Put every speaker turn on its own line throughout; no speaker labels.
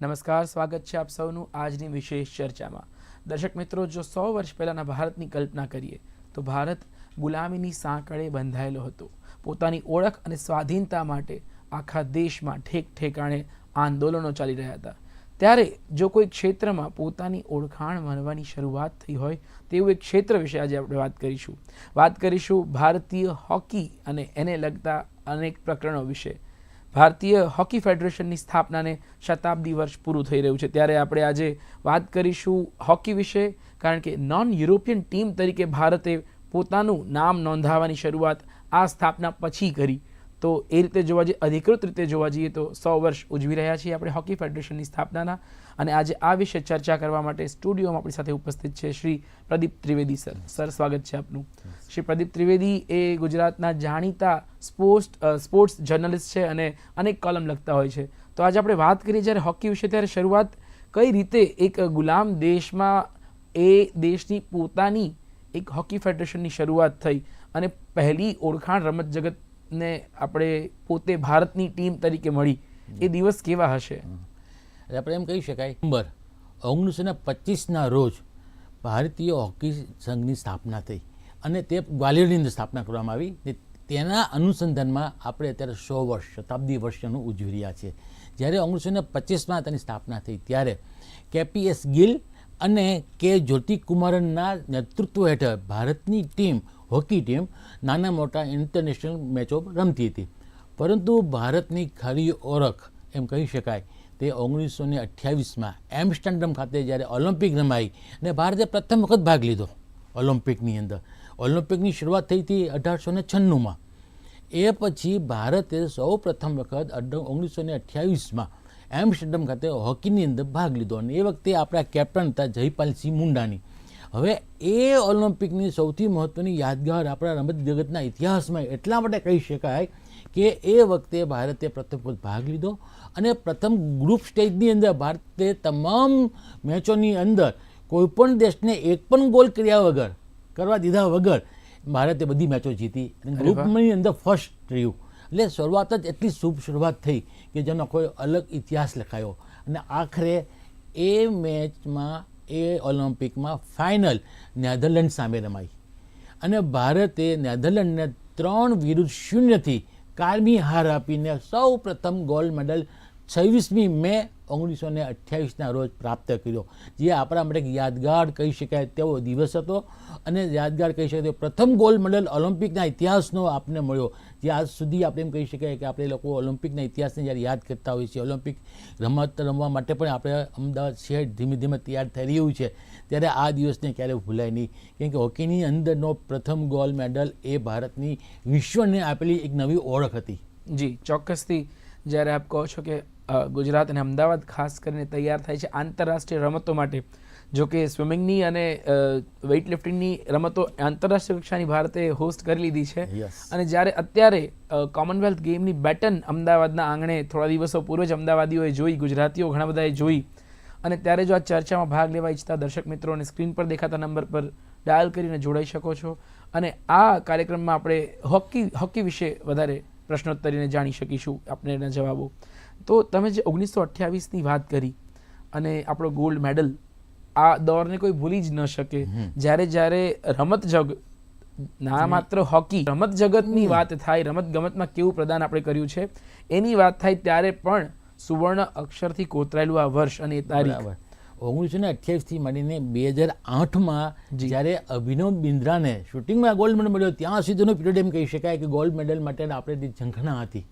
નમસ્કાર, સ્વાગત છે આપ સૌનું આજની વિશેષ ચર્ચામાં. દર્શક મિત્રો, જો સો વર્ષ પહેલાંના ભારતની કલ્પના કરીએ, તો ભારત ગુલામીની સાંકળે બંધાયેલો હતો. પોતાની ઓળખ અને સ્વાધીનતા માટે આખા દેશમાં ઠેક ઠેકાણે આંદોલનો ચાલી રહ્યા હતા. ત્યારે જો કોઈ ક્ષેત્રમાં પોતાની ઓળખાણ માનવાની શરૂઆત થઈ હોય, તેવું એક ક્ષેત્ર વિશે આજે આપણે વાત કરીશું. વાત કરીશું ભારતીય હોકી અને એને લગતા અનેક પ્રકરણો વિશે. ભારતીય હોકી ફેડરેશનની સ્થાપનાને શતાબ્દી વર્ષ પૂરું થઈ રહ્યું છે. ત્યારે આપણે આજે વાત કરીશું હોકી વિશે, કારણ કે નોન યુરોપિયન ટીમ તરીકે ભારતે પોતાનું નામ નોંધાવવાની શરૂઆત આ સ્થાપના પછી કરી. તો એ રીતે જોવા જઈએ, અધિકૃત રીતે જોવા જઈએ તો સો વર્ષ ઉજવી રહ્યા છીએ આપણે હોકી ફેડરેશનની સ્થાપનાના. અને આજે આ વિશે ચર્ચા કરવા માટે સ્ટુડિયોમાં આપણી સાથે ઉપસ્થિત છે શ્રી પ્રદીપ ત્રિવેદી, સર. સર, સ્વાગત છે આપનું. શ્રી પ્રદીપ ત્રિવેદી એ ગુજરાતના જાણીતા સ્પોર્ટ્સ સ્પોર્ટ્સ જર્નલિસ્ટ છે અને અનેક કોલમ લખતા હોય છે. તો આજે આપણે વાત કરીએ જ્યારે હોકી વિશે, ત્યારે શરૂઆત કઈ રીતે એક ગુલામ દેશમાં, એ દેશની પોતાની એક હોકી ફેડરેશનની શરૂઆત થઈ અને પહેલી ઓળખાણ રમત જગતને આપણે પોતે ભારતની ટીમ તરીકે મળી. એ દિવસ કેવા હશે?
એટલે આપણે એમ કહી શકાય નંબર ઓગણીસો ને પચીસના રોજ ભારતીય હોકી સંઘની સ્થાપના થઈ અને તે ગ્વાલિયરની અંદર સ્થાપના કરવામાં આવી તેના અનુસંધાનમાં આપણે અત્યારે સો વર્ષ, શતાબ્દી વર્ષનું ઉજવી રહ્યા છીએ જ્યારે ઓગણીસો ને પચીસમાં તેની સ્થાપના થઈ ત્યારે કેપીએસ ગિલ અને કે જ્યોતિકુમારનના નેતૃત્વ હેઠળ ભારતની ટીમ, હોકી ટીમ, નાના મોટા ઇન્ટરનેશનલ મેચો રમતી હતી. પરંતુ ભારતની ખરી ઓળખ, એમ કહી શકાય તે ઓગણીસો ને અઠ્યાવીસમાં એમસ્ટરડમ ખાતે જ્યારે ઓલિમ્પિક રમાઈ અને ભારતે પ્રથમ વખત ભાગ લીધો ઓલિમ્પિકની અંદર. ઓલિમ્પિકની શરૂઆત થઈ હતી અઢારસો ને છન્નુંમાં. એ પછી ભારતે સૌ પ્રથમ વખત ઓગણીસો ને અઠ્યાવીસમાં એમસ્ટરડમ ખાતે હોકીની અંદર ભાગ લીધો અને એ વખતે આપણા કેપ્ટન હતા જયપાલસિંહ મુંડાની. હવે એ ઓલિમ્પિકની સૌથી મહત્ત્વની યાદગાર આપણા રમત જગતના ઇતિહાસમાં એટલા માટે કહી શકાય કે એ વખતે ભારતે પ્રથમ વખત ભાગ લીધો અને પ્રથમ ગ્રુપ સ્ટેજની અંદર ભારતે તમામ મેચોની અંદર કોઈપણ દેશને એક પણ ગોલ કર્યા વગર કરવા દીધા વગર ભારતે બધી મેચો જીતી અને ગ્રુપની અંદર ફર્સ્ટ રહ્યું. એટલે શરૂઆત જ એટલી શુભ શરૂઆત થઈ કે જેનો કોઈ અલગ ઇતિહાસ લખાયો. અને આખરે એ મેચમાં એ ઓલિમ્પિકમાં ફાઇનલ નેધરલેન્ડ સામે રમાઈ. અને ભારતે નેધરલેન્ડને ત્રણ વિરુદ્ધ શૂન્યથી કારમી હાર આપીને સૌ પ્રથમ ગોલ્ડ મેડલ છવ્વીસમી મે ઓગણીસો ને અઠ્યાવીસના રોજ પ્રાપ્ત કર્યો. જે આપણા માટે યાદગાર કહી શકાય તેવો દિવસ હતો અને યાદગાર કહી શકાય તેવો પ્રથમ ગોલ્ડ મેડલ ઓલિમ્પિકના ઇતિહાસનો આપને મળ્યો. જે આજ સુધી આપણે એમ કહી શકાય કે આપણે લોકો ઓલિમ્પિકના ઇતિહાસને જ્યારે યાદ કરતા હોઈએ છીએ ઓલિમ્પિક રમત રમવા માટે પણ આપણે અમદાવાદ શહેર ધીમે ધીમે તૈયાર થઈ રહ્યું છે. ત્યારે આ દિવસને ક્યારેય ભૂલાય નહીં. કેમ કે હોકીની અંદરનો પ્રથમ ગોલ્ડ મેડલ એ ભારતની વિશ્વને આપેલી એક નવી ઓળખ હતી.
જી, ચોક્કસથી જ્યારે આપ કહો છો કે ગુજરાત અને અમદાવાદ ખાસ કરીને તૈયાર થાય છે આંતરરાષ્ટ્રીય રમતો માટે. જો કે સ્વિમિંગની અને વેઇટ લિફ્ટિંગની રમતો આંતરરાષ્ટ્રીય કક્ષાની ભારતે હોસ્ટ કરી લીધી છે. અને જ્યારે અત્યારે કોમનવેલ્થ ગેમની બેટન અમદાવાદના આંગણે થોડા દિવસો પૂર્વે જ અમદાવાદીઓએ જોઈ ગુજરાતીઓ ઘણા બધાએ જોઈ. અને ત્યારે જો આ ચર્ચામાં ભાગ લેવા ઈચ્છતા દર્શક મિત્રોને સ્ક્રીન પર દેખાતા નંબર પર ડાયલ કરીને જોડાઈ શકો છો. અને આ કાર્યક્રમમાં આપણે હોકી હોકી વિશે વધારે પ્રશ્નોત્તરીને જાણી શકીશું. આપણે એના જવાબો. તો તમે જે ઓગણીસો અઠ્યાવીસની વાત કરી અને આપણો ગોલ્ડ મેડલ આ દોરને કોઈ ભૂલી જ ન શકે. જ્યારે જ્યારે રમત જગ ના માત્ર હોકી રમત જગતની વાત થાય રમત ગમતમાં કેવું પ્રદાન આપણે કર્યું છે એની વાત થાય ત્યારે પણ સુવર્ણ અક્ષરથી કોતરાયેલું આ વર્ષ અને એ તારીખ.
ઓગણીસો ને અઠ્યાવીસથી માંડીને બે હજાર આઠમાં જ્યારે અભિનવ બિન્દ્રાને શૂટિંગમાં ગોલ્ડ મેડલ મળ્યો ત્યાં સુધીનો પીરિયડ એમ કહી શકાય કે ગોલ્ડ મેડલ માટે આપણે જે ઝંખના હતી.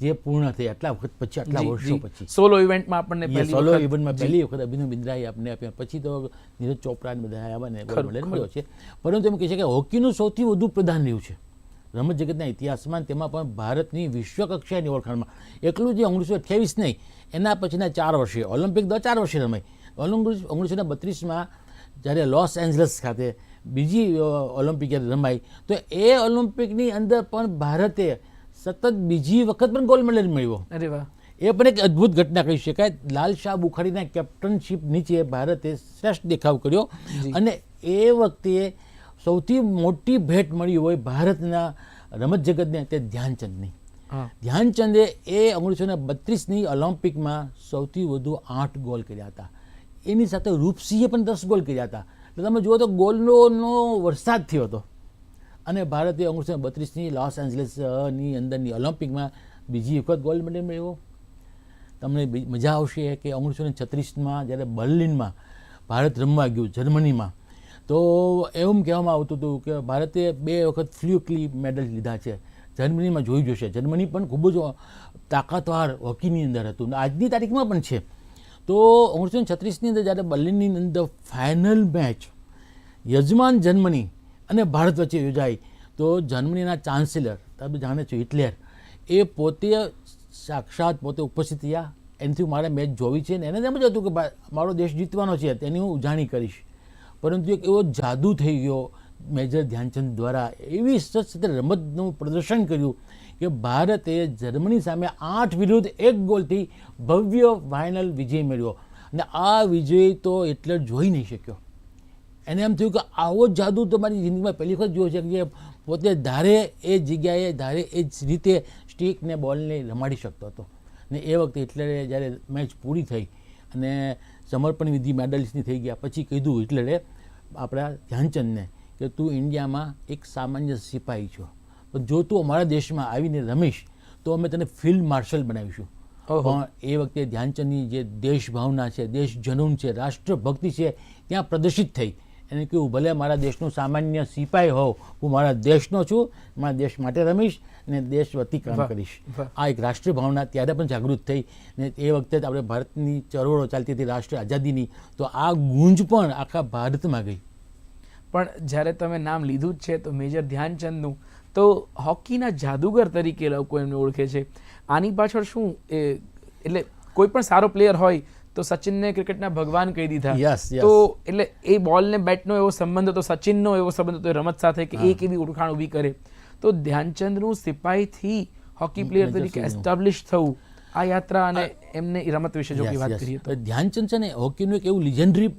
જે પૂર્ણ થઈ આટલા વખત પછી આટલા વર્ષો પછી.
સોલો ઇવેન્ટમાં આપણને
સોલો ઇવેન્ટમાં. પહેલી વખત અભિનવ બિંદ્રાએ આપને આપ્યા. પછી તો નીરજ ચોપરા બધા આવ્યા ને મેડલ મળ્યો છે. પરંતુ એમ કહી શકાય હોકીનું સૌથી વધુ પ્રધાન રહ્યું છે. રમત જગતના ઇતિહાસમાં તેમાં પણ ભારતની વિશ્વ કક્ષાની ઓળખાણમાં એકલું જે ઓગણીસો અઠ્યાવીસ નહીં એના પછીના ચાર વર્ષે ઓલિમ્પિક દર ચાર વર્ષે રમાઈ ઓલિમ્પિક ઓગણીસો ને બત્રીસમાં જ્યારે લોસ એન્જલસ ખાતે બીજી ઓલિમ્પિક જ્યારે રમાઈ તો એ ઓલિમ્પિકની અંદર પણ ભારતે સતત બીજી વખત પણ ગોલ્ડ મેડલ મળ્યો.
અરે વાહ.
એ પણ એક અદ્ભુત ઘટના કહી શકાય. લાલ શાહ બુખારીના કેપ્ટનશીપ નીચે ભારતે શ્રેષ્ઠ દેખાવ કર્યો. અને એ વખતે સૌથી મોટી ભેટ મળી હોય ભારતના રમત જગતને તે ધ્યાનચંદની. ધ્યાનચંદે એ ઓગણીસો ને બત્રીસની ઓલિમ્પિકમાં સૌથી વધુ આઠ ગોલ કર્યા હતા. એની સાથે રૂપસિંહે પણ દસ ગોલ કર્યા હતા. એટલે તમે જુઓ તો ગોલનો વરસાદ થયો હતો. અને ભારતે ઓગણીસો બત્રીસની લોસ એન્જલિસની અંદરની ઓલિમ્પિકમાં બીજી વખત ગોલ્ડ મેડલ મેળવ્યો. તમને મજા આવશે કે ઓગણીસો ને છત્રીસમાં જ્યારે બર્લિનમાં ભારત રમવા ગયું, જર્મનીમાં, તો એવું કહેવામાં આવતું હતું કે ભારતે બે વખત ફ્લ્યુકલી મેડલ લીધા છે. જર્મનીમાં જોઈ જશે. જર્મની પણ ખૂબ જ તાકાતવાર હોકીની અંદર હતું આજની તારીખમાં પણ છે. તો ઓગણીસો છત્રીસની અંદર જ્યારે બર્લિનની અંદર ફાઇનલ મેચ યજમાન જર્મની અને ભારત વચ્ચે યોજાઈ. તો જર્મનીના ચાન્સેલર તમે જાણે છો હિટલર. એ પોતે સાક્ષાત પોતે ઉપસ્થિત થયા એનાથી મારે મેચ જોવી છે ને એને એમ જ હતું કે મારો દેશ જીતવાનો છે, તેની હું ઉજાણી કરીશ. પરંતુ એક એવો જાદુ થઈ ગયો મેજર ધ્યાનચંદ દ્વારા. એવી સચિત્ર રમતનું પ્રદર્શન કર્યું કે ભારતે જર્મની સામે આઠ વિરુદ્ધ એક ગોલથી ભવ્ય ફાઇનલ વિજય મેળવ્યો. અને આ વિજય તો એટલે જોઈ નહીં શક્યો. એને એમ થયું કે આવો જ જાદુ તો મારી જિંદગીમાં પહેલી વખત જોયો છે કે પોતે ધારે એ જગ્યાએ ધારે એ જ રીતે સ્ટીકને બોલને રમાડી શકતો હતો. ને એ વખતે હિટલરે જ્યારે મેચ પૂરી થઈ અને સમર્પણ વિધિ મેડલ્સની થઈ ગયા પછી કીધું હિટલરે આપણા ધ્યાનચંદને કે તું ઇન્ડિયામાં એક સામાન્ય સિપાહી છો. પણ જો તું અમારા દેશમાં આવીને રમીશ તો અમે તને ફિલ્ડ માર્શલ બનાવીશું. પણ એ વખતે ધ્યાનચંદની જે દેશ ભાવના છે દેશ જનૂન છે રાષ્ટ્રભક્તિ છે ત્યાં પ્રદર્શિત થઈ. એને કહ્યું ભલે મારા દેશનો સામાન્ય સિપાહી હોઉં હું મારા દેશનો છું મારા દેશ માટે રમીશ અને દેશ વતી કામ કરીશ. આ એક રાષ્ટ્રીય ભાવના ત્યારે પણ જાગૃત થઈ ને એ વખતે આપણે ભારતની ચળવળો ચાલતી હતી રાષ્ટ્રીય આઝાદીની તો આ ગુંજ પણ આખા ભારતમાં ગઈ.
પણ જ્યારે તમે નામ લીધું જ છે તો મેજર ધ્યાનચંદનું તો હોકીના જાદુગર તરીકે લોકો એમને ઓળખે છે. આની પાછળ શું એ એટલે કોઈ પણ સારો પ્લેયર હોય તો સચિનને ક્રિકેટના ભગવાન કહી દીધા. તો એટલે એ બોલ ને બેટનો એવો સંબંધ હતો સચિનનો એવો સંબંધ હતો રમત સાથે કે એક એવી ઓળખાણ ઊભી કરે તો ધ્યાનચંદનું સિપાહીથી હોકી પ્લેયર તરીકે. એસ્ટાબ્લિશ થવું આ યાત્રા અને એમને રમત વિશે જો વાત કરીએ તો.
ધ્યાનચંદ છે ને હોકીનું એક એવું લિજન્ડરી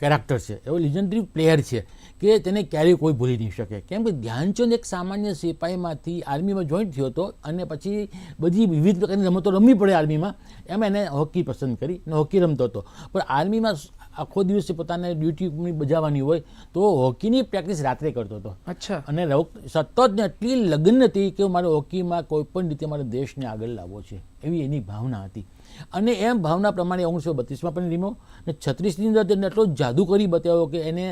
કેરેક્ટર છે. એવો લિજન્ડરી પ્લેયર છે કે તેને ક્યારેય કોઈ ભૂલી નહીં શકે. કેમ કે ધ્યાનચંદ એક સામાન્ય સિપાહીમાંથી આર્મીમાં જોઈન્ટ થયો હતો અને પછી બધી વિવિધ પ્રકારની રમતો રમવી પડે આર્મીમાં. એમ એને હોકી પસંદ કરી અને હોકી રમતો હતો. પણ આર્મીમાં આખો દિવસ પોતાને ડ્યુટી બજાવવાની હોય તો હોકીની પ્રેક્ટિસ રાત્રે કરતો હતો.
અચ્છા.
અને સતત ને એટલી લગ્ન હતી કે મારે હોકીમાં કોઈ પણ રીતે મારે દેશને આગળ લાવવો છે એવી એની ભાવના હતી. અને એમ ભાવના પ્રમાણે ઓગણીસો બત્રીસમાં પણ રીમો અને છત્રીસની અંદર તેને એટલો જાદુ કરી બતાવ્યો કે એને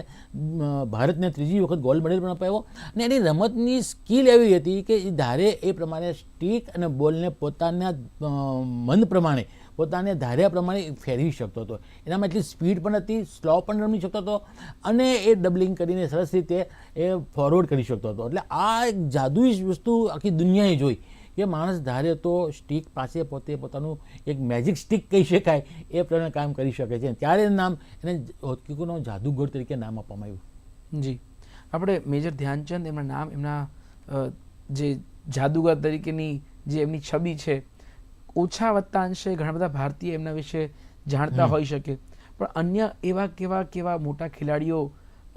ભારતને ત્રીજી વખત ગોલ્ડ મેડલ પણ અપાવ્યો અને એની રમતની સ્કિલ એવી હતી કે એ ધારે એ પ્રમાણે સ્ટીક અને બોલને પોતાના મન પ્રમાણે પોતાને ધાર્યા પ્રમાણે ફેરવી શકતો હતો. એનામાં એટલી સ્પીડ પણ હતી, સ્લો પણ રમી શકતો હતો અને એ ડબલિંગ કરીને સરસ રીતે એ ફોરવર્ડ કરી શકતો હતો. એટલે આ એક જાદુઈ વસ્તુ આખી દુનિયાએ જોઈ કે માણસ ધારે તો સ્ટીક પાસે પોતે પોતાનું એક મેજિક સ્ટીક કહી શકાય એ પ્રમાણે કામ કરી શકે છે. ત્યારે નામ એને હોકીનો જાદુગર તરીકે નામ આપવામાં આવ્યું.
જી. આપણે મેજર ધ્યાનચંદ એમના નામ, એમના જે જાદુગર તરીકેની જે એમની છબી છે ઓછા વત્તા અંશે ઘણા બધા ભારતીય એમના વિશે જાણતા હોઈ શકે. પણ અન્ય એવા કેવા કેવા મોટા ખેલાડીઓ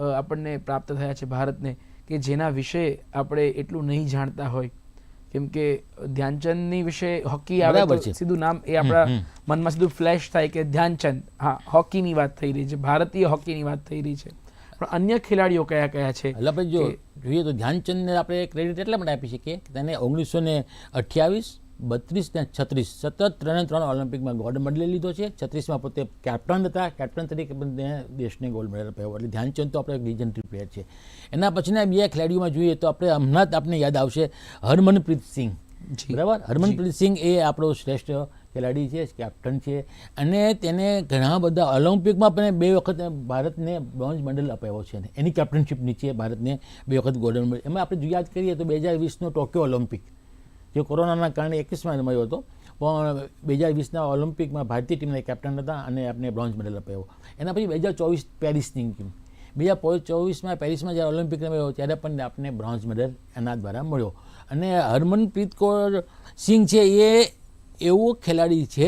આપણને પ્રાપ્ત થયા છે ભારતને કે જેના વિશે આપણે એટલું નહીં જાણતા હોય. કેમ કે ધ્યાનચંદની વિશે હોકી આવે
છે.
સીધું નામ એ આપણા મનમાં સીધું ફ્લેશ થાય કે ધ્યાનચંદ હા હોકીની વાત થઈ રહી છે ભારતીય હોકીની વાત થઈ રહી છે. પણ અન્ય ખેલાડીઓ કયા કયા છે
એટલે આપણે જો જોઈએ તો ધ્યાનચંદને આપણે ક્રેડિટ એટલા માટે આપી શકીએ તેને ઓગણીસો ને અઠ્યાવીસ બત્રીસ ને છત્રીસ. સતત ત્રણે ત્રણ ઓલિમ્પિકમાં ગોલ્ડ મેડલ લીધો છે. છત્રીસમાં પોતે કેપ્ટન હતા. કેપ્ટન તરીકે પણ તેને દેશને ગોલ્ડ મેડલ અપાવ્યો એટલે ધ્યાનચંદ તો આપણે લિજન્ડરી પ્લેયર છે. એના પછીના બે ખેલાડીઓમાં જોઈએ તો આપણે હમણાં જ આપણે યાદ આવશે હરમનપ્રીત સિંહ. બરાબર? હરમનપ્રીત સિંહ એ આપણો શ્રેષ્ઠ ખેલાડી છે કેપ્ટન છે. અને તેને ઘણા બધા ઓલિમ્પિકમાં પણ બે વખત ભારતને બ્રોન્ઝ મેડલ અપાવ્યો છે. એની કેપ્ટનશીપ નીચે ભારતને બે વખત ગોલ્ડ મેડલ એમાં આપણે જો યાદ કરીએ તો બે હજાર વીસનો ટોક્યો ઓલિમ્પિક જે કોરોનાના કારણે એકવીસમાં રમાયો હતો. પણ બે હજાર વીસના ઓલિમ્પિકમાં ભારતીય ટીમના કેપ્ટન હતા અને આપણે બ્રોન્ઝ મેડલ અપાયો. એના પછી બે હજાર ચોવીસ પેરિસની ટીમ બે હજાર ચોવીસમાં પેરિસમાં જ્યારે ઓલિમ્પિક રમાયો ત્યારે પણ આપણે બ્રોન્ઝ મેડલ એના દ્વારા મળ્યો. અને હરમનપ્રીત કૌર સિંહ છે એ એવો ખેલાડી છે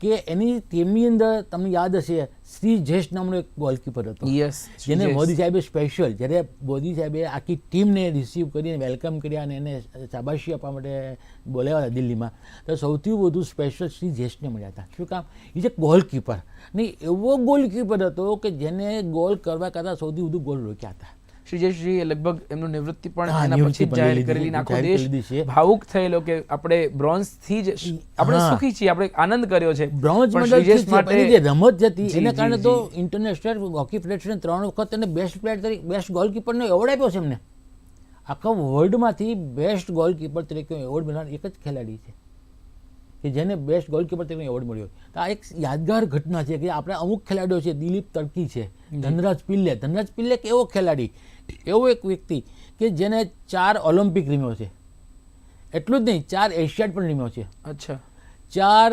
કે એની ટીમની અંદર તમને યાદ હશે શ્રી જેશ નામનો એક ગોલકીપર હતો.
યસ
જેને મોદી સાહેબે સ્પેશિયલ જ્યારે મોદી સાહેબે આખી ટીમને રિસીવ કરીને વેલકમ કર્યા અને એને શાબાશી આપવા માટે બોલાવ્યા હતા દિલ્હીમાં તો સૌથી વધુ સ્પેશિયલ શ્રી જેશને મળ્યા હતા. શું કામ? એ છે ગોલકીપર ને એવો ગોલકીપર હતો કે જેને ગોલ કરવા કરતાં સૌથી વધુ ગોલ રોક્યા હતા.
શ્રી જયેશજીએ લગભગ એમનું નિવૃત્તિ પણ એના પછી જાહેર કરેલી આખો દેશ. ભાવુક થયેલો કે આપણે બ્રોન્ઝથી જ આપણે સુખી છીએ આપણે આનંદ કર્યો છે.
બ્રોન્ઝ મેડલ માટે જે રમત હતી એના કારણે તો ઇન્ટરનેશનલ હોકી ફેડરેશન ત્રણ વખત એને બેસ્ટ પ્લેયર તરીકે બેસ્ટ ગોલકીપરનો એવોર્ડ આપ્યો છે એમને. આખા વર્લ્ડમાંથી બેસ્ટ ગોલકીપર તરીકે એવોર્ડ મેળવનાર એક જ ખેલાડી છે કે જેને બેસ્ટ ગોલકીપર તરીકે એવોર્ડ મળ્યો. તો આ એક યાદગાર ઘટના છે કે આપણે અમુક ખેલાડીઓ છે દિલીપ તડકી છે ધનરાજ પિલ્લે. ધનરાજ પિલ્લે એક એવો ખેલાડી એવો એક વ્યક્તિ કે જેને ચાર ઓલિમ્પિક રમ્યો છે. એટલું જ નહીં ચાર એશિયાડ પણ રમ્યો છે.
અચ્છા.
ચાર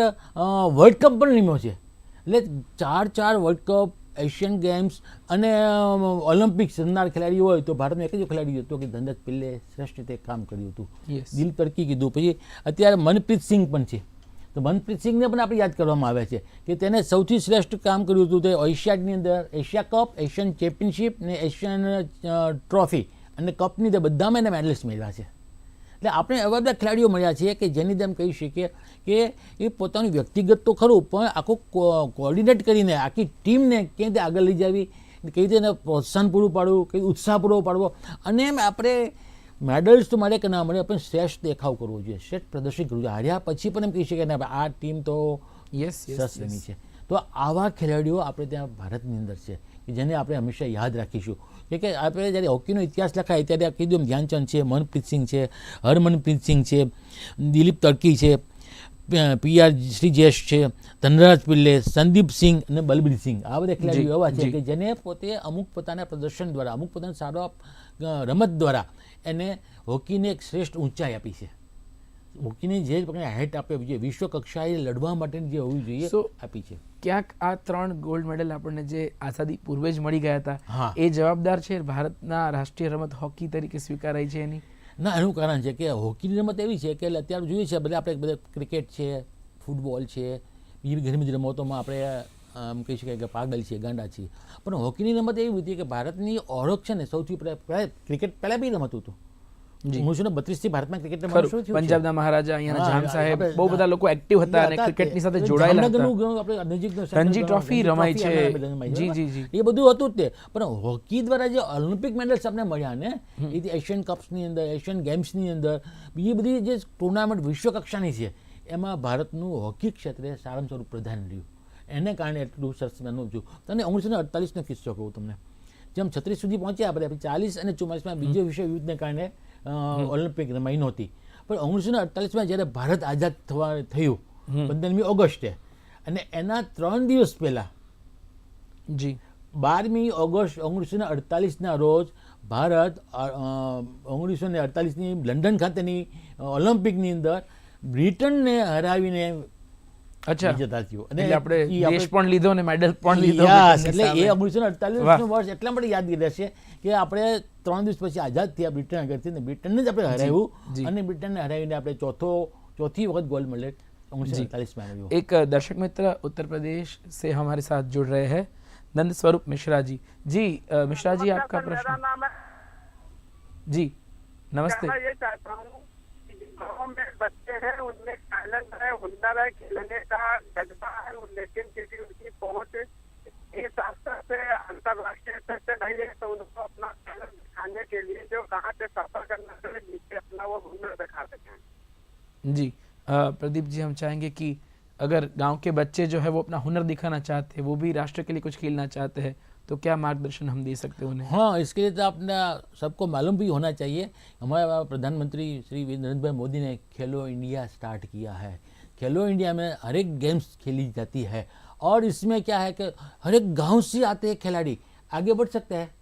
વર્લ્ડ કપ પણ રમ્યો છે. એટલે ચાર ચાર વર્લ્ડ કપ એશિયન ગેમ્સ અને ઓલિમ્પિક્સ રમનાર ખેલાડી હોય તો ભારતનો એક જ ખેલાડી હતો કે ધનરાજ પિલ્લે શ્રેષ્ઠ રીતે કામ કર્યું હતું. દિલ તરકી કીધું. પછી અત્યારે મનપ્રીત સિંહ પણ છે. તો મનપ્રીત સિંહને પણ આપણે યાદ કરવામાં આવે છે કે તેને સૌથી શ્રેષ્ઠ કામ કર્યું હતું તે એશિયાડની અંદર, એશિયા કપ, એશિયન ચેમ્પિયનશિપ ને એશિયન ટ્રોફી અને કપની તે બધામાં એને મેડલિસ્ટ મળ્યા છે. એટલે આપણે એવા બધા ખેલાડીઓ મળ્યા છીએ કે જેની તેમ કહી શકીએ કે એ પોતાનું વ્યક્તિગત તો ખરું, પણ આખું કોઓર્ડિનેટ કરીને આખી ટીમને કેવી રીતે આગળ લઈ જવી, કઈ રીતે પ્રોત્સાહન પૂરું પાડવું, કઈ ઉત્સાહ પૂરો પાડવો. અને એમ આપણે મેડલ્સ તો મળે કે ના મળે પણ શ્રેષ્ઠ દેખાવ કરવો જોઈએ. શ્રેષ્ઠ પ્રદર્શન કરવું જોઈએ. હાર્યા પછી પણ એમ કહી શકીએ કે આ ટીમ તો
યસ
સરસ રમી છે. તો આવા ખેલાડીઓ આપણે ત્યાં ભારતની અંદર છે કે જેને આપણે હંમેશા યાદ રાખીશું. કે કે આપણે જ્યારે હોકીનો ઇતિહાસ લખાય ત્યારે કીધું એમ ધ્યાનચંદ છે મનપ્રીત સિંહ છે હરમનપ્રીત સિંહ છે દિલીપ તડકી છે પી આર શ્રી જયેશ છે ધનરાજ પિલ્લે સંદીપસિંહ અને બલબીરસિંહ આ બધા ખેલાડીઓ એવા છે કે જેને પોતે અમુક પોતાના પ્રદર્શન દ્વારા અમુક પોતાના સારો રમત દ્વારા એને હોકીને એક શ્રેષ્ઠ ઊંચાઈ આપી છે. હોકીની જે પ્રકારની હાઇટ આપ્યો જોઈએ વિશ્વ કક્ષાએ લડવા માટેની જે હોવી જોઈએ આપી છે.
ક્યાંક આ ત્રણ ગોલ્ડ મેડલ આપણને જે આઝાદી પૂર્વે જ મળી ગયા હતા એ જવાબદાર છે ભારતના રાષ્ટ્રીય રમત હોકી તરીકે સ્વીકારાય છે એની?
ના, એનું કારણ છે કે હોકીની રમત એવી છે કે અત્યારે જોઈએ છે, બધા આપણે બધા ક્રિકેટ છે, ફૂટબોલ છે બીજી ઘણી બધી રમતોમાં આપણે આમ કહી શકાય કે પાગલ છીએ, ગાંડા છીએ. પણ હોકીની રમત એવી હતી કે ભારતની ઓળખ છે ને સૌથી પહેલા, ક્રિકેટ પહેલાં બી રમતું હતું.
જી.
છું ને બત્રીસથી ભારતમાં ક્રિકેટ.
પંજાબના મહારાજા
અહીંયા
જામ સાહેબ બહુ બધા લોકો એક્ટિવ હતા અને. ક્રિકેટની સાથે જોડાયેલા હતા રણજી ટ્રોફી રમાય છે. જી, જી, જી.
એ બધું હતું જ તે પણ હોકી દ્વારા જે ઓલિમ્પિક મેડલ્સ આપણે મળ્યા ને એ એશિયન કપ્સની અંદર એશિયન ગેમ્સની અંદર બીજી બધી જે ટુર્નામેન્ટ વિશ્વ કક્ષાની છે એમાં ભારતનું હોકી ક્ષેત્રે સારામાં સારું પ્રધાન રહ્યું એને કારણે એટલું સરસ મેનું છું તને ઓગણીસો ને અડતાલીસનો કિસ્સો કહું તમને જેમ છત્રીસ સુધી પહોંચ્યા આપણે ચાલીસ અને ચુમ્માલીસમાં બીજો વિશ્વ યુદ્ધને કારણે ઓલિમ્પિક રમાઈ નહોતી પણ ઓગણીસો ને અડતાલીસમાં જ્યારે ભારત આઝાદ થવા થયું પંદરમી ઓગસ્ટે અને એના ત્રણ દિવસ પહેલાં
જી.
બારમી ઓગસ્ટ ઓગણીસો ને અડતાલીસના રોજ ભારત ઓગણીસો ને અડતાલીસની લંડન ખાતેની ઓલિમ્પિકની અંદર બ્રિટનને હરાવીને
અચ્છા.
થયું.
આપણે પણ લીધો મેડલ પણ લીધો
એટલે એ ઓગણીસો ને અડતાલીસનું વર્ષ એટલા માટે યાદ રહેશે કે આપણે ત્રણ દિવસ પછી આઝાદ થયા બ્રિટન આગળથી ને બ્રિટનને જ આપણે
જી.
હરાવ્યું અને બ્રિટનને હરાવીને આપણે ચોથો ચોથી વખત ગોલ્ડ મેડલ ઓગણીસો
જી.
અડતાલીસમાં આવ્યો
एक अ, दर्शक मित्र उत्तर प्रदेश से हमारे साथ जुड़ रहे हैं नंद स्वरूप मिश्रा जी जी अ, मिश्रा जी आपका
सर, मेरा
प्रश्न
नाम है
जी नमस्ते
मैं ये चाहता हूँ कि जिन गाँव में बच्चे हैं उनमें टैलेंट है हुनर है खेलने का जज्बा है लेकिन किसी उनकी पहुंच इस स्तर से अंतर्राष्ट्रीय स्तर से नहीं है तो उनको अपना टैलेंट दिखाने के लिए जो कहाँ से सफ़र करना चाहिए जिससे अपना वो हुनर दिखा सकें।
जी प्रदीप जी हम चाहेंगे कि अगर गाँव के बच्चे जो है वो अपना हुनर दिखाना चाहते हैं वो भी राष्ट्र के लिए कुछ खेलना चाहते हैं तो क्या मार्गदर्शन हम दे सकते हैं उन्हें?
हाँ इसके लिए तो अपना सबको मालूम भी होना चाहिए। हमारे प्रधानमंत्री श्री नरेंद्र भाई मोदी ने खेलो इंडिया स्टार्ट किया है। खेलो इंडिया में हर एक गेम्स खेली जाती है। और इसमें क्या है कि हर एक गाँव से आते हैं खिलाड़ी। आगे बढ़ सकते हैं।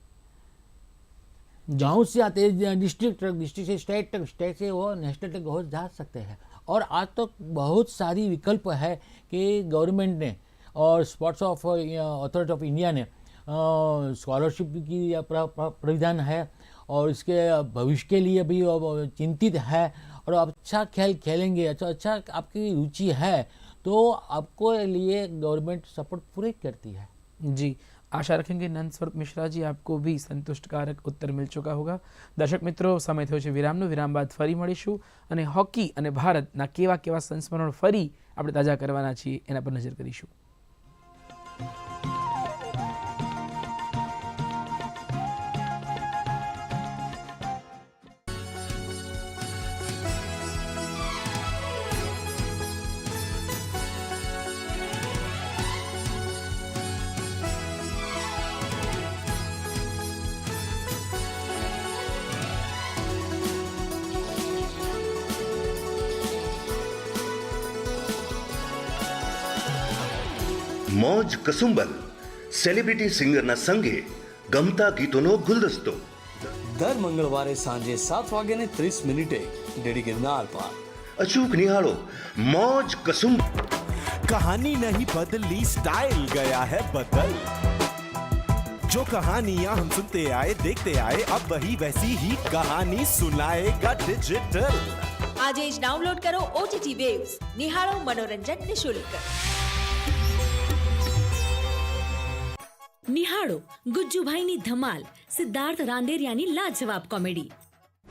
गाँव से आते हैं डिस्ट्रिक्ट तक डिस्ट्रिक्ट से स्टेट तक स्टेट से वो नेशनल तक हो, जा सकते हैं। और आज तक बहुत सारी विकल्प है कि गवर्नमेंट ने और sports of authority of India ने स्कॉलरशिप की प्र- प्र- प्राविधान है और इसके भविष्य के लिए भी चिंतित है। और अच्छा खेल खेलेंगे अच्छा अच्छा आपकी रुचि है तो आपको लिए गवर्नमेंट सपोर्ट पूरे करती है
जी आशा रखेंगे नंद स्वरूप मिश्रा जी आपको भी संतुष्टकारक उत्तर मिल चुका होगा દર્શક મિત્રો સમય થયો છે વિરામનો વિરામ બાદ ફરી મળીશું અને હોકી અને ભારતના કેવા કેવા સંસ્મરણો ફરી આપણે તાજા કરવાના છીએ એના પર નજર કરીશું
મોજ કસુંબલ સેલિબ્રિટી સિંગરના સંગે ગમતા ગીતોનો ગુલદસ્તો
દર મંગળવારે સાંજે સાત વાગ્યાને ત્રીસ મિનિટે ડીડી ગિરનાર પર
અચૂક નિહાળો મોજ કસુંબ
कहानी नहीं बदली स्टाइल गया है बदल जो कहानियां हम सुनते आए देखते आए अब वही वैसी ही कहानी सुनाएगा डिजिटल
આજે જ ડાઉનલોડ કરો ઓટીટી વેવ્સ નિહાળો મનોરંજન
નિહાળો ગુજ્જુભાઈની ધમાલ સિદ્ધાર્થ રાંદેરિયાની લાજવાબ કોમેડી.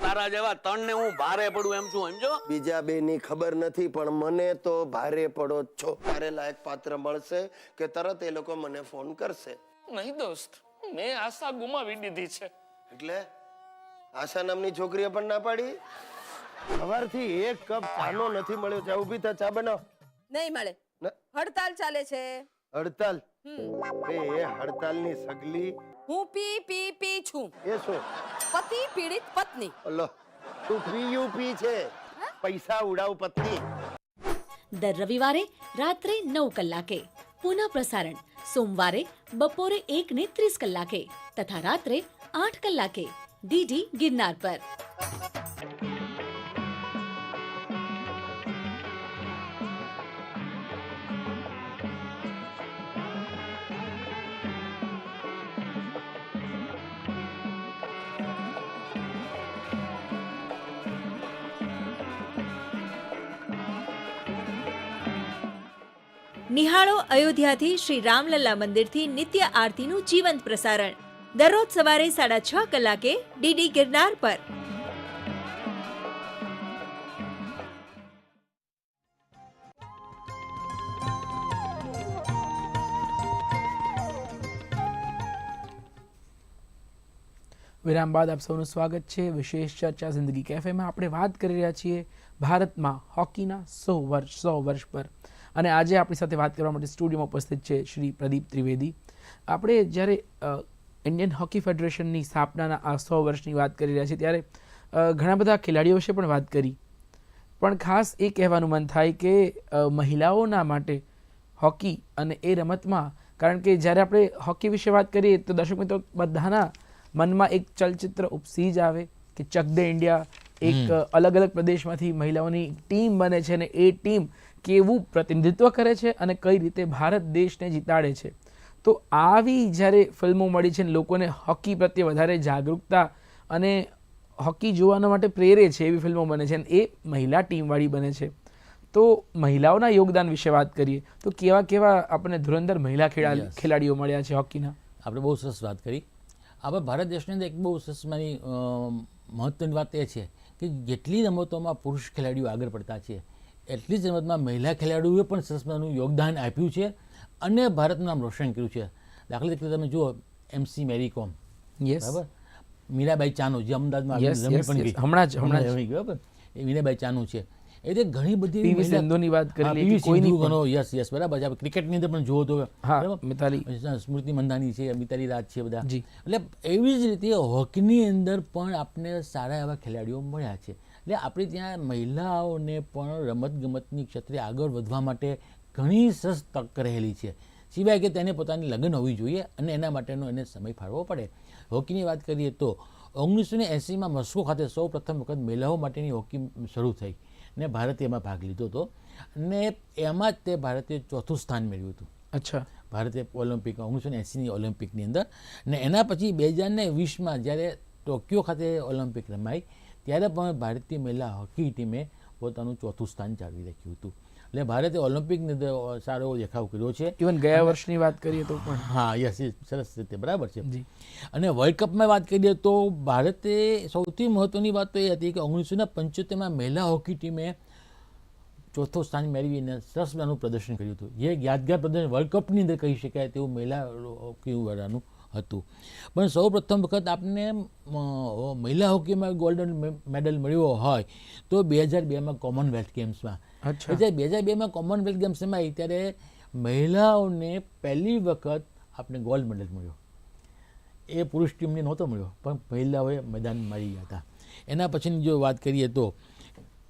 તારા જેવા તણ ને હું ભારે પડું એમ છું સમજો?
બીજા બે ની ખબર નથી પણ મને તો ભારે પડો છો. તારે લાયક પાત્ર મળશે કે તરત એ લોકો મને ફોન કરશે.
નહીં દોસ્ત મેં આશા ગુમાવી દીધી છે.
એટલે? આશા નામની છોકરીએ પણ ના પાડી? સવારથી એક કપ ચાનો નથી મળ્યો. ચા ઊભી થા ચા બનાવ.
નહીં મળે. હડતાલ ચાલે છે.
હડતાલ? એ એ હડતાલની સગલી.
હું પી પી પી છું.
એ શું?
પતિ પીડિત પત્ની.
અલ્લો તું પીયુપી છે. પૈસા ઉડાવ પત્ની.
દર રવિવારે રાત્રે નવ કલાકે. પુનઃ પ્રસારણ. સોમવારે બપોરે એક ને ત્રીસ કલાકે. તથા રાત્રે આઠ કલાકે. ડીડી ગિરનાર પર.
નિહાળો અયોધ્યાથી શ્રી રામલલ્લા મંદિરથી નિત્ય આરતીનું જીવંત પ્રસારણ. દરરોજ સવારે સાડા છ કલાકે ડીડી ગિરનાર પર.
વિરામ બાદ આપ સૌનું સ્વાગત છે. વિશેષ ચર્ચા જિંદગી કેફેમાં આપણે વાત કરી રહ્યા છીએ ભારતમાં હોકીના સો વર્ષ સો વર્ષ પર. અને આજે આપણી સાથે વાત કરવા માટે સ્ટુડિયોમાં ઉપસ્થિત છે શ્રી પ્રદીપ ત્રિવેદી. આપણે જ્યારે ઇન્ડિયન હોકી ફેડરેશનની સ્થાપનાના આ સો વર્ષની વાત કરી રહ્યા છીએ ત્યારે ઘણા બધા ખેલાડીઓ વિશે પણ વાત કરી. પણ ખાસ એ કહેવાનું મન થાય કે મહિલાઓના માટે હોકી અને એ રમતમાં કારણ કે જ્યારે આપણે હોકી વિશે વાત કરીએ તો દર્શક મિત્રો બધાના મનમાં એક ચલચિત્ર ઉપસી જ આવે કે ચક દે ઇન્ડિયા એક અલગ અલગ પ્રદેશમાંથી મહિલાઓની ટીમ બને છે અને એ ટીમ કેવું પ્રતિનિધિત્વ કરે છે અને કઈ રીતે ભારત દેશને જીતાડે છે? તો આવી જ્યારે ફિલ્મો મળી છે ને લોકોને હોકી પ્રત્યે વધારે જાગૃતતા અને હોકી જોવાના માટે પ્રેરે છે એવી ફિલ્મો બને છે અને એ મહિલા ટીમવાળી બને છે. તો મહિલાઓના યોગદાન વિશે વાત કરીએ તો કેવા કેવા આપણને ધુરંધર મહિલા ખેલાડીઓ મળ્યા છે હોકીના?
આપણે બહુ સરસ વાત કરી. આપણે ભારત દેશની અંદર એક બહુ સરસ મારી મહત્ત્વની મહત્વની વાત એ છે કે જેટલી રમતોમાં પુરુષ ખેલાડીઓ આગળ પડતા છે એટલી જ રમતમાં મહિલા ખેલાડીઓએ પણ સરસ મજાનું યોગદાન આપ્યું છે અને ભારતનું નામ રોશન કર્યું છે. દાખલા તરીકે તમે જુઓ એમસી મેરી કોમ
યસ
બરાબર? મીરાબાઈ ચાનુ જે અમદાવાદમાં રમી પણ ગઈ.
હમણાં જ, હમણાં
રમી ગયો એ મીરાબાઈ ચાનુ છે. એ રીતે ઘણી બધી પીવી
સિંધુની વાત કરી કોઈની
ગણો યસ યસ બરાબર. છે ક્રિકેટની અંદર પણ જોવો તો
મિતાલી.
સ્મૃતિ મંદાની છે મિતાલી રાજ છે બધા. એટલે એવી જ રીતે હોકીની અંદર પણ આપણે સારા એવા ખેલાડીઓ મળ્યા છે. એટલે આપણે ત્યાં મહિલાઓને પણ રમતગમતની ક્ષેત્રે આગળ વધવા માટે ઘણી સરસ તક રહેલી છે. સિવાય કે તેને પોતાની લગ્ન હોવી જોઈએ અને એના માટેનો એને સમય ફાળવો પડે. હોકીની વાત કરીએ તો ઓગણીસો ને એંસીમાં મોસ્કો ખાતે સૌ પ્રથમ વખત મહિલાઓ માટેની હોકી શરૂ થઈ ને ભારતે એમાં ભાગ લીધો હતો. અને એમાં જ તે ભારતે ચોથું સ્થાન મેળવ્યું હતું.
અચ્છા.
ભારતે ઓલિમ્પિક ઓગણીસો ને એંસીની ઓલિમ્પિકની અંદર ને એના પછી બે હજાર ને વીસમાં જ્યારે ટોક્યો ખાતે ઓલિમ્પિક રમાઈ ત્યારે પણ ભારતીય મહિલા હોકી ટીમે પોતાનું ચોથું સ્થાન જાળવી રાખ્યું હતું. એટલે ભારતે ઓલિમ્પિકની અંદર સારો એવો દેખાવ કર્યો છે.
ઇવન ગયા વર્ષની વાત કરીએ તો પણ.
હા યસ સરસ રીતે બરાબર છે. અને વર્લ્ડ કપમાં વાત કરીએ તો ભારતે સૌથી મહત્ત્વની વાત તો એ હતી કે ઓગણીસો પંચોતેરમાં મહિલા હોકી ટીમે ચોથો સ્થાન મેળવીને સરસ પ્રદર્શન કર્યું હતું. જે યાદગાર પ્રદર્શન વર્લ્ડ કપની અંદર કહી શકાય તેવું મહિલા હોકી વાળાનું હતું. પણ સૌ પ્રથમ વખત આપને મહિલા હોકીમાં ગોલ્ડન મેડલ મળ્યો હોય તો બે હજાર બેમાં કોમનવેલ્થ ગેમ્સમાં જ્યારે બે હજાર બેમાં કોમનવેલ્થ ગેમ્સમાં આવી ત્યારે મહિલાઓને પહેલી વખત આપણે ગોલ્ડ મેડલ મળ્યો. એ પુરુષ ટીમને નહોતો મળ્યો પણ મહિલાઓએ મેદાન મારી ગયા હતા. એના પછીની જો વાત કરીએ તો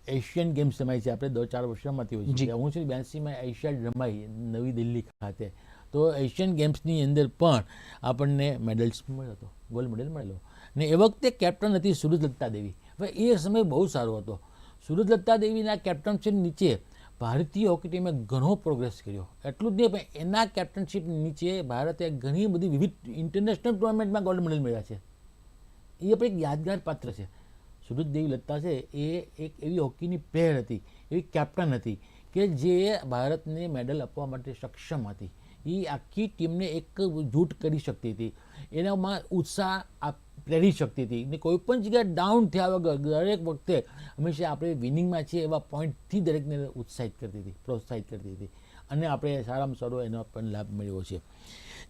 એશિયન ગેમ્સ રમાય છે આપણે દર ચાર વર્ષમાંથી હોય. છે. ઓગણીસો બ્યાસીમાં એશિયાડ રમાઈ નવી દિલ્હી ખાતે. તો એશિયન ગેમ્સની અંદર પણ આપણને મેડલ્સ મળ્યો હતો, ગોલ્ડ મેડલ મળેલો ને એ વખતે કેપ્ટન હતી સુરજલતા દેવી. હવે એ સમય બહુ સારો હતો. સુરજલતા દેવીના કેપ્ટનશીપ નીચે ભારતીય હોકી ટીમે ઘણો પ્રોગ્રેસ કર્યો. એટલું જ નહીં, પણ એના કેપ્ટનશીપ નીચે ભારતે ઘણી બધી વિવિધ ઇન્ટરનેશનલ ટુર્નામેન્ટમાં ગોલ્ડ મેડલ મળ્યા છે. એ આપણે એક યાદગાર પાત્ર છે. સુરજ દેવી લત્તા છે, એ એક એવી હોકીની પ્લેયર હતી, એવી કેપ્ટન હતી કે જે ભારતને મેડલ આપવા માટે સક્ષમ હતી. એ આખી ટીમને એક જૂઠ કરી શકતી હતી. એનામાં ઉત્સાહ આપ- પ્રેરી શકતી હતી ને કોઈ પણ જગ્યાએ ડાઉન થયા વગર દરેક વખતે હંમેશા આપણે વિનિંગમાં છીએ એવા પોઈન્ટથી દરેકને ઉત્સાહિત કરતી હતી, પ્રોત્સાહિત કરતી હતી. અને આપણે સારામાં સારો એનો પણ લાભ મળ્યો છે.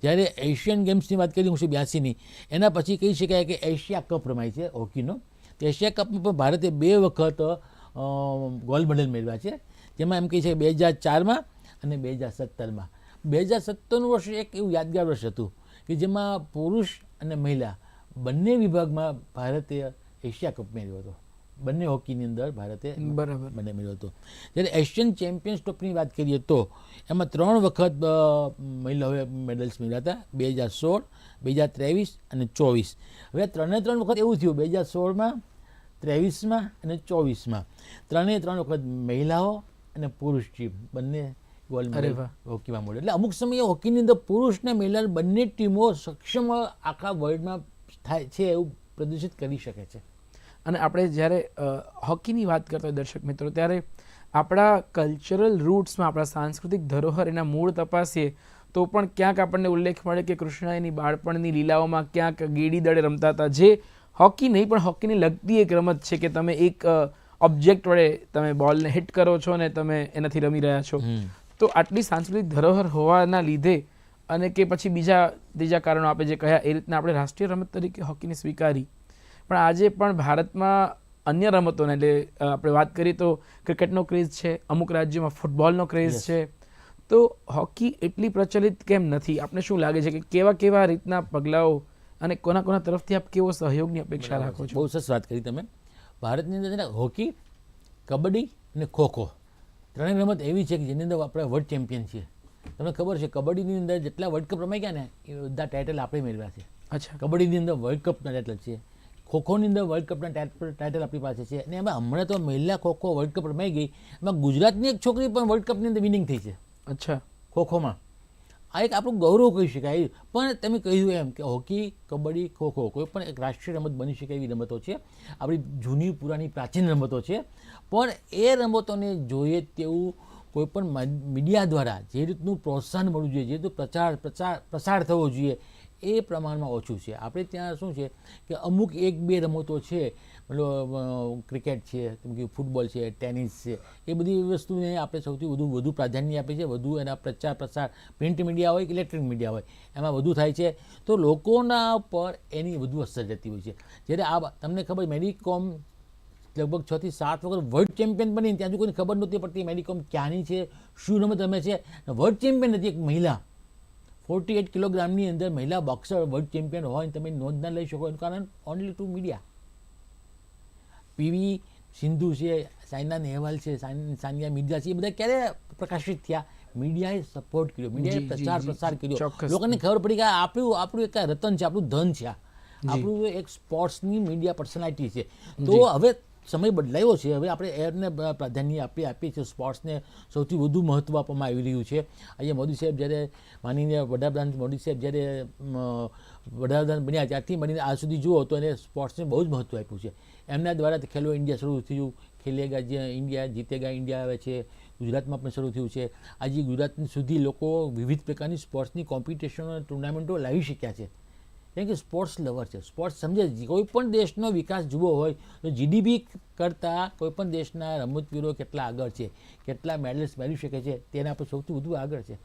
જ્યારે એશિયન ગેમ્સની વાત કરી ઓગણીસો બ્યાસીની, એના પછી કહી શકાય કે એશિયા કપ રમાય છે હોકીનો. તો એશિયા કપમાં પણ ભારતે બે વખત ગોલ્ડ મેડલ મેળવ્યા છે. જેમાં એમ કહે છે બે હજાર ચારમાં અને બે હજાર સત્તરમાં. બે હજાર સત્તરનું વર્ષ એક એવું યાદગાર વર્ષ હતું કે જેમાં પુરુષ અને મહિલા બંને વિભાગમાં ભારતે એશિયા કપ મેળવ્યો હતો. બંને હોકીની અંદર ભારતે
બરાબર.
બંને મળ્યો હતો. જ્યારે એશિયન ચેમ્પિયન્સ ટ્રોફીની વાત કરીએ તો એમાં ત્રણ વખત મહિલાઓએ મેડલ્સ મેળવ્યા હતા. બે હજાર સોળ બે હજાર ત્રેવીસ અને ચોવીસ. હવે ત્રણે ત્રણ વખત એવું થયું બે હજાર સોળમાં ત્રેવીસમાં અને ચોવીસમાં. ત્રણેય ત્રણ વખત મહિલાઓ અને પુરુષ ટીમ બંને ગોલ્ડ મેડલ હોકીમાં મળ્યું એટલે અમુક સમયે હોકીની અંદર પુરુષ અને મહિલા બંને ટીમો સક્ષમ આખા વર્લ્ડમાં થાય છે એવું પ્રદર્શિત કરી શકે છે.
અને આપણે જ્યારે હોકીની વાત કરતા હોય દર્શક મિત્રો ત્યારે આપણા કલ્ચરલ રૂટ્સમાં આપણા સાંસ્કૃતિક ધરોહર એના મૂળ તપાસીએ તો પણ ક્યાંક આપણને ઉલ્લેખ મળે કે કૃષ્ણ એની બાળપણની લીલાઓમાં ક્યાંક ગેડી દળે રમતા હતા. જે હોકી નહીં પણ હોકીને લગતી એક રમત છે કે તમે એક ઓબ્જેક્ટ વડે તમે બોલને હિટ કરો છો ને તમે એનાથી રમી રહ્યા છો. તો આટલી સાંસ્કૃતિક ધરોહર હોવાના લીધે અને કે પછી બીજા ત્રીજા કારણો આપણે જે કહ્યા એ રીતના આપણે રાષ્ટ્રીય રમત તરીકે હોકીને સ્વીકારી. પણ આજે પણ ભારતમાં અન્ય રમતોને એટલે આપણે વાત કરીએ તો ક્રિકેટનો ક્રેઝ છે અમુક રાજ્યોમાં ફૂટબોલનો ક્રેઝ છે. તો હોકી એટલી પ્રચલિત કેમ નથી? આપને શું લાગે છે કે કેવા કેવા રીતના પગલાઓ અને કોના કોના તરફથી આપ કેવો સહયોગની અપેક્ષા રાખો છો?
બહુ સરસ વાત કરી તમે. ભારતની અંદર હોકી કબડ્ડી અને ખોખો. ત્રણેય રમત એવી છે કે જેની અંદર આપણે વર્લ્ડ ચેમ્પિયન છીએ. તમને ખબર છે કબડ્ડીની અંદર જેટલા વર્લ્ડ કપ રમાઈ ગયા ને એ બધા ટાઇટલ આપણે મેળવ્યા છે.
અચ્છા.
કબડ્ડીની અંદર વર્લ્ડ કપના ટાઇટલ છે. ખોખોની અંદર વર્લ્ડ કપના ટાઇટલ આપણી પાસે છે. અને એમાં હમણાં તો મહિલા ખોખો વર્લ્ડ કપ રમાઈ ગઈ. એમાં ગુજરાતની એક છોકરી પણ વર્લ્ડ કપની અંદર વિનિંગ થઈ છે.
અચ્છા.
ખોખોમાં. આ એક આપણું ગૌરવ કહી શકાય. પણ તમે કહ્યું એમ કે હોકી, કબડ્ડી ખોખો કોઈ પણ એક રાષ્ટ્રીય રમત બની શકે એવી રમતો છે. આપણી જૂની પુરાણી પ્રાચીન રમતો છે. પણ એ રમતોને જોઈએ તેવું કોઈપણ મીડિયા દ્વારા જે રીતનું પ્રોત્સાહન મળવું જોઈએ, જે રીતનું પ્રચાર પ્રચાર, પ્રસાર થવો જોઈએ એ પ્રમાણમાં ઓછું છે. આપણે ત્યાં શું છે કે અમુક એક બે રમતો છે, મતલબ ક્રિકેટ છે કેમ કે ફૂટબોલ છે, ટેનિસ છે, એ બધી વસ્તુને આપણે સૌથી વધુ વધુ પ્રાધાન્ય આપીએ છીએ વધુ એના પ્રચાર પ્રસાર પ્રિન્ટ મીડિયા હોય કે ઇલેક્ટ્રિક મીડિયા હોય, એમાં વધુ થાય છે. તો લોકોના પર એની વધુ અસર જતી હોય છે. જ્યારે આ તમને ખબર મેરીકોમ લગભગ છથી સાત વખત વર્લ્ડ ચેમ્પિયન બની ત્યાં સુધી કોઈને ખબર નહોતી પડતી મેરીકોમ ક્યાંની છે, શું રમત રમે છે. વર્લ્ડ ચેમ્પિયન હતી એક મહિલા. ફોર્ટી એટ કિલોગ્રામની અંદર મહિલા બોક્સર વર્લ્ડ ચેમ્પિયન હોય તમે નોંધ ના લઈ શકો એનું કારણ only two media PV Sindhu છે સાયના નેહવાલ છે સાનિયા મિર્ઝા છે એ બધા ક્યારે પ્રકાશિત થયા? મીડિયાએ સપોર્ટ કર્યો મીડિયાએ પ્રચાર પ્રસાર કર્યો. લોકોને ખબર પડી કે આપણું આપણું એક રતન છે આપણું ધન છે આપણું એક સ્પોર્ટ્સની મીડિયા પર્સનાલિટી છે. તો હવે સમય બદલાયો છે. હવે આપણે એરને પ્રાધાન્ય આપી, આપીએ છીએ. સ્પોર્ટ્સને સૌથી વધુ મહત્ત્વ આપવામાં આવી રહ્યું છે. અહીંયા મોદી સાહેબ જ્યારે માનીને વડાપ્રધાન મોદી સાહેબ જ્યારે વડાપ્રધાન બન્યા, ત્યારથી મળીને આજ સુધી જુઓ તો એને સ્પોર્ટ્સને બહુ જ મહત્ત્વ આપ્યું છે. એમના દ્વારા ખેલો ઇન્ડિયા શરૂ થયું. ખેલેગા જે ઇન્ડિયા, જીતેગા ઇન્ડિયા આવે છે. ગુજરાતમાં પણ શરૂ થયું છે. આજે ગુજરાત સુધી લોકો વિવિધ પ્રકારની સ્પોર્ટ્સની કોમ્પિટિશનો ટુર્નામેન્ટો લાવી શક્યા છે. કેમ કે સ્પોર્ટ્સ લવર છે. સ્પોર્ટ્સ સમજે. કોઈ પણ દેશનો વિકાસ જુઓ હોય તો જીડીપી કરતાં કોઈ પણ દેશના રમતવીરો કેટલા આગળ છે કેટલા મેડલ્સ મેળવી શકે છે તેના પર સૌથી વધુ આગળ છે.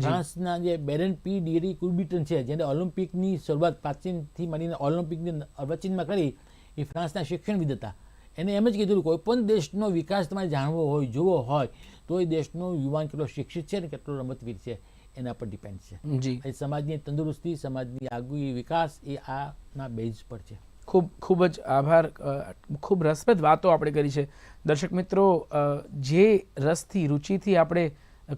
ફ્રાન્સના જે બેરેન પી ડીરી કુર્બિટન છે જેને ઓલિમ્પિકની શરૂઆત પ્રાચીનથી માંડીને ઓલિમ્પિકની પ્રાચીનમાં કરી એ ફ્રાન્સના શિક્ષણવિદ હતા. એને એમ જ કીધું કોઈ પણ દેશનો વિકાસ તમારે જાણવો હોય જોવો હોય તો એ દેશનો યુવાન કેટલો શિક્ષિત છે ને કેટલો રમતવીર છે. એના પર ડિપેન્ડ છે.
જી.
સમાજની તંદુરસ્તી સમાજની આગવી વિકાસ એ આના બેઝ પર છે.
ખૂબ ખૂબ જ આભાર. ખૂબ રસપ્રદ વાતો આપણે કરી છે. દર્શક મિત્રો જે રસથી રુચિથી આપણે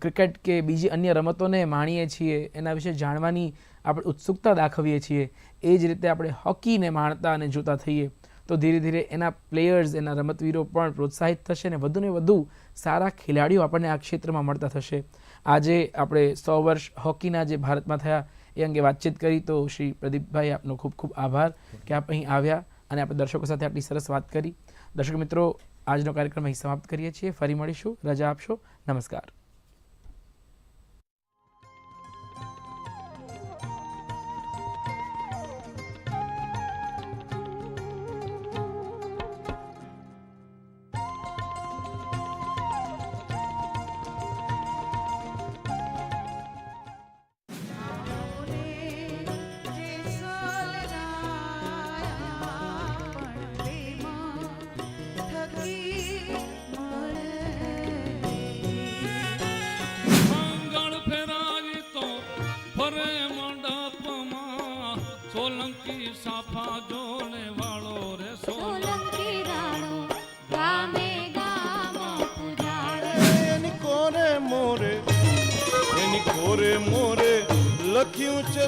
ક્રિકેટ કે બીજી અન્ય રમતોને માણીએ છીએ એના વિશે જાણવાની આપણે ઉત્સુકતા દાખવીએ છીએ એ જ રીતે આપણે હોકીને માણતા અને જોતા થઈએ તો ધીરે ધીરે એના પ્લેયર્સ એના રમતવીરો પણ પ્રોત્સાહિત થશે અને વધુને વધુ સારા ખેલાડીઓ આપણને આ ક્ષેત્રમાં મળતા થશે. આજે આપણે સો વર્ષ હોકીના જે ભારતમાં થયા એ અંગે વાતચીત કરી, તો શ્રી પ્રદીપભાઈ આપનો ખૂબ ખૂબ આભાર કે આપ અહીં આવ્યા અને આપણે દર્શકો સાથે આટલી સરસ વાત કરી. દર્શક મિત્રો, આજનો કાર્યક્રમ અહીં સમાપ્ત કરીએ છીએ. ફરી મળીશું. રજા આપશો. નમસ્કાર.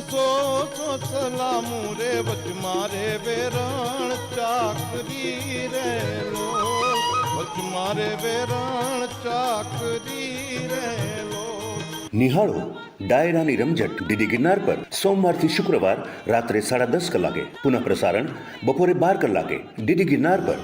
લખ્યું છે સો સો સલામું રે વચ મારે વેરણ ચાકરી રે લો વચ મારે વેરણ ચાકરી રે લો
નિહાળો ડાયરાની રમઝટ ડીડી ગિરનાર પર સોમવારથી શુક્રવાર રાત્રે સાડા દસ કલાકે પુનઃ પ્રસારણ બપોરે બાર કલાકે ડીડી ગિરનાર પર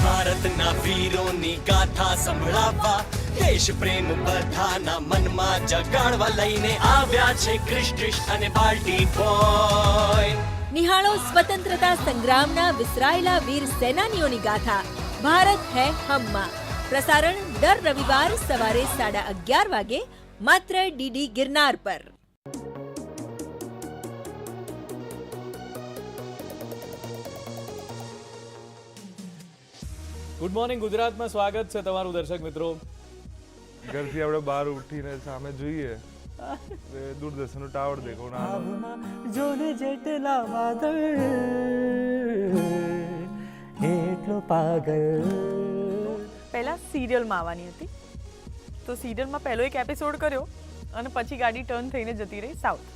ભારતના વીરોની ગાથા સંભળાવવા દેશ પ્રેમ બધાના મનમાં જગાડવા લઈને આવ્યા છે ક્રિશ અને બાલ્ટી બોય
નિહાળો સ્વતંત્રતા સંગ્રામના વિસરાયેલા વીર સેનાનીઓની ગાથા. ભારત હે હમમાં. પ્રસારણ દર રવિવાર સવારે સાડા અગિયાર વાગે માત્ર ડીડી ગિરનાર પર.
ગુડ મોર્નિંગ ગુજરાતમાં સ્વાગત છે તમારું દર્શક મિત્રો.
ઘરથી આપણે બહાર ઉઠીને સામે જોઈએ. દૂરદર્શનનું ટાવર દેખો
જોને જેટલા વાદળ એટલો પાગલ.
પહેલા સિરિયલમાં આવવાની હતી. તો સિરિયલમાં પહેલો એક એપિસોડ કર્યો અને પછી ગાડી ટર્ન થઈને જતી રહી સાઉથ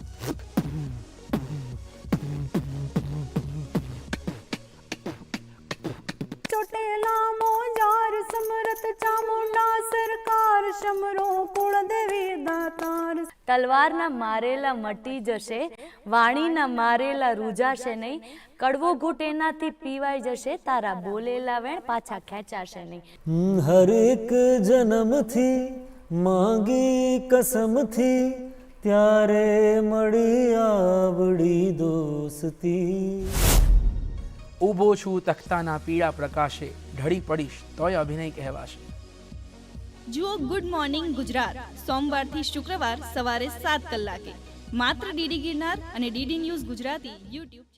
ચોટેલા સમરત ચામુંડા સરકાર શમરો કુળ દેવી દાતાર
તલવારના મારેલા મટી જશે વાણીના મારેલા રૂજાશે નહીં કડવો ઘૂંટ એનાથી પીવાઈ જશે તારા બોલેલા વેણ પાછા ખેંચાશે નહીં.
હરેક જન્મથી માંગી કસમથી ત્યારે મળી આવડી દોસ્તી.
ઊભો છું, તખતાના પીળા પ્રકાશે, ઢળી પડીશ, તોય અભિનય કહેવાશે.
જુઓ, ગુડ મોર્નિંગ ગુજરાત. સોમવારથી શુક્રવાર સવારે સાત કલાકે. માત્ર ડીડી ગિરનાર અને ડીડી ન્યૂઝ ગુજરાતી યુટ્યુબ